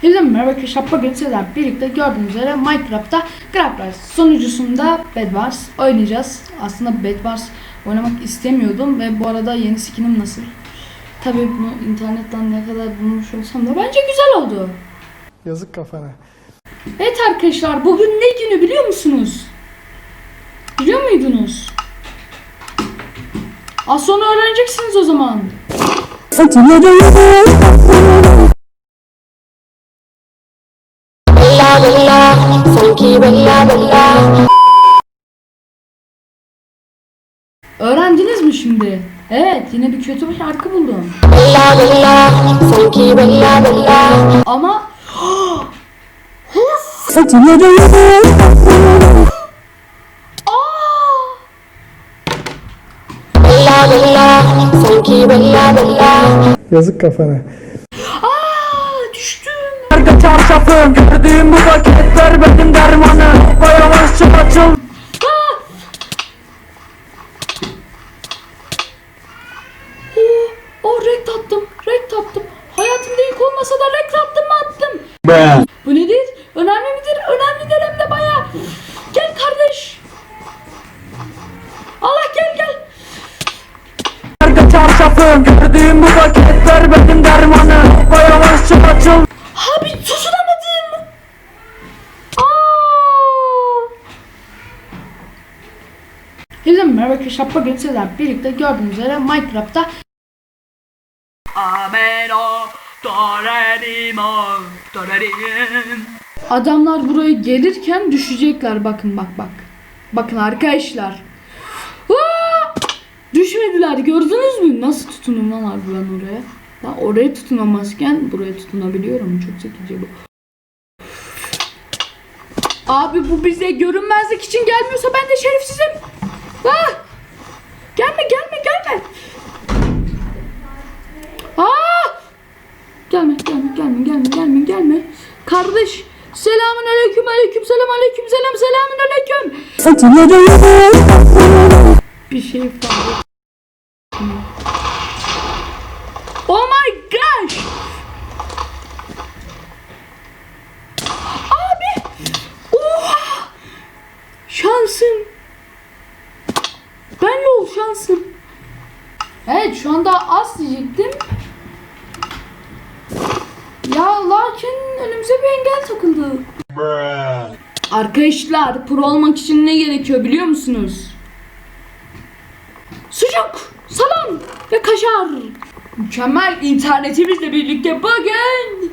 Hepinize merhaba arkadaşlar. Bugün sizlerle birlikte gördüğünüz üzere Minecraft'ta Grabler sonucusunda Bedwars oynayacağız. Aslında Bedwars oynamak istemiyordum ve bu arada yeni skinim nasıl? Tabii bunu internetten ne kadar bulmuş olsam da bence güzel oldu. Yazık kafana. Evet arkadaşlar bugün ne günü biliyor musunuz? Biliyor muydunuz? Az sonra öğreneceksiniz o zaman. Öğrendiniz mi şimdi? Evet yine bir kötü bir şarkı buldum. Bella bella, funky bella bella. Ama. Yazık kafana. Aa, düştüm. Arka çarşafım gördüğüm bu paketler benim dermanım çok açıl Bu nedir? Önemli midir? Önemlidir hem de baya. Gel kardeş. Allah gel gel. Arka çarşafım gördüğüm bu paketler benim dermanım Bayağımız çok açıl Abi tutunamadım. Hepinize merhaba arkadaşlar. Bugün sizlerle birlikte gördüğünüz üzere Minecraft'ta Adamlar buraya gelirken düşecekler. Bakın bak bak. Bakın arkadaşlar. Aa! Düşmediler. Gördünüz mü? Nasıl tutunumlar ben oraya? Ben oraya tutunamazken buraya tutunabiliyorum. Çok zekice bu. Abi bu bize görünmezlik için gelmiyorsa ben de şerefsizim. Ah! Gelme gelme gelme. Aa! Gelme gelme gelme gelme gelme. Kardeş selamun aleyküm aleyküm selam aleyküm selam selamun aleyküm. Bir şey etmiyor. Oh my gosh. Abi. Oha. Şansım. Ben ol şansım. Evet şu anda az diyecektim. Lakin önümüze bir engel takıldı. Arkadaşlar pro olmak için ne gerekiyor biliyor musunuz? Sucuk, salam ve kaşar. Mükemmel internetimizle birlikte bugün